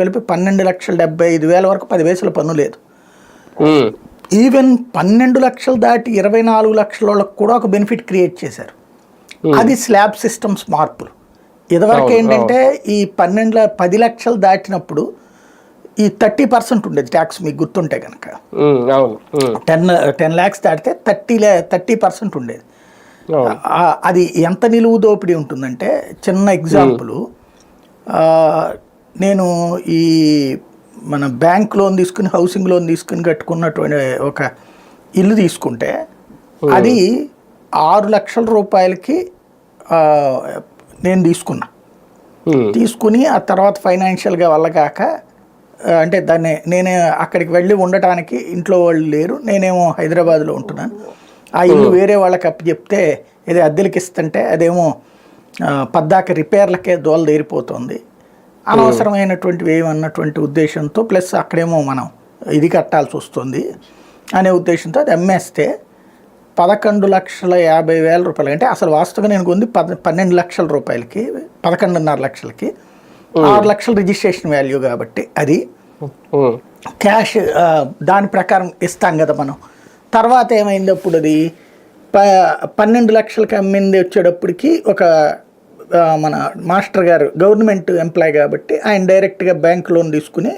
కలిపి పన్నెండు లక్షల డెబ్బై ఐదు వేల వరకు పది పైసల పన్ను లేదు. ఈవెన్ పన్నెండు లక్షలు దాటి ఇరవై నాలుగు లక్షల వాళ్ళకి కూడా ఒక బెనిఫిట్ క్రియేట్ చేశారు. అది స్లాబ్ సిస్టమ్స్ మార్పులు. ఇదివరకు ఏంటంటే ఈ పన్నెండు పది లక్షలు దాటినప్పుడు ఈ థర్టీ పర్సెంట్ ఉండేది ట్యాక్స్ మీకు గుర్తుంటే కనుక టెన్ టెన్ ల్యాక్స్ దాటితే థర్టీ థర్టీ పర్సెంట్ ఉండేది. అది ఎంత నిలువు దోపిడీ ఉంటుందంటే చిన్న ఎగ్జాంపుల్ నేను ఈ మన బ్యాంక్ లోన్ తీసుకుని హౌసింగ్ లోన్ తీసుకుని కట్టుకున్నటువంటి ఒక ఇల్లు తీసుకుంటే అది ఆరు లక్షల రూపాయలకి నేను తీసుకున్నా. తీసుకుని ఆ తర్వాత ఫైనాన్షియల్గా వల్లగాక ఆ, అంటే దాన్ని నేనే అక్కడికి వెళ్ళి ఉండటానికి ఇంట్లో వాళ్ళు లేరు నేనేమో హైదరాబాద్లో ఉంటున్నాను. ఆ ఇల్లు వేరే వాళ్ళకి అప్పు చెప్తే ఏదో అద్దెలకి ఇస్తుంటే అదేమో పద్దాక రిపేర్లకే దోల తీరిపోతుంది అనవసరమైనటువంటివి ఏమన్నటువంటి ఉద్దేశంతో ప్లస్ అక్కడేమో మనం ఇది కట్టాల్సి వస్తుంది అనే ఉద్దేశంతో అది అమ్మేస్తే పదకొండు లక్షల యాభై వేల రూపాయలు. అంటే అసలు వాస్తవంగా నేను కొంది పద పన్నెండు లక్షల రూపాయలకి పదకొండున్నర లక్షలకి ఆరు లక్షల రిజిస్ట్రేషన్ వాల్యూ కాబట్టి అది క్యాష్ దాని ప్రకారం ఇస్తాం కదా మనం. తర్వాత ఏమైంది అప్పుడు అది? ప పన్నెండు లక్షలకి అమ్మింది వచ్చేటప్పటికి ఒక మన మాస్టర్ గారు గవర్నమెంట్ ఎంప్లాయ్ కాబట్టి ఆయన డైరెక్ట్గా బ్యాంక్ లోన్ తీసుకుని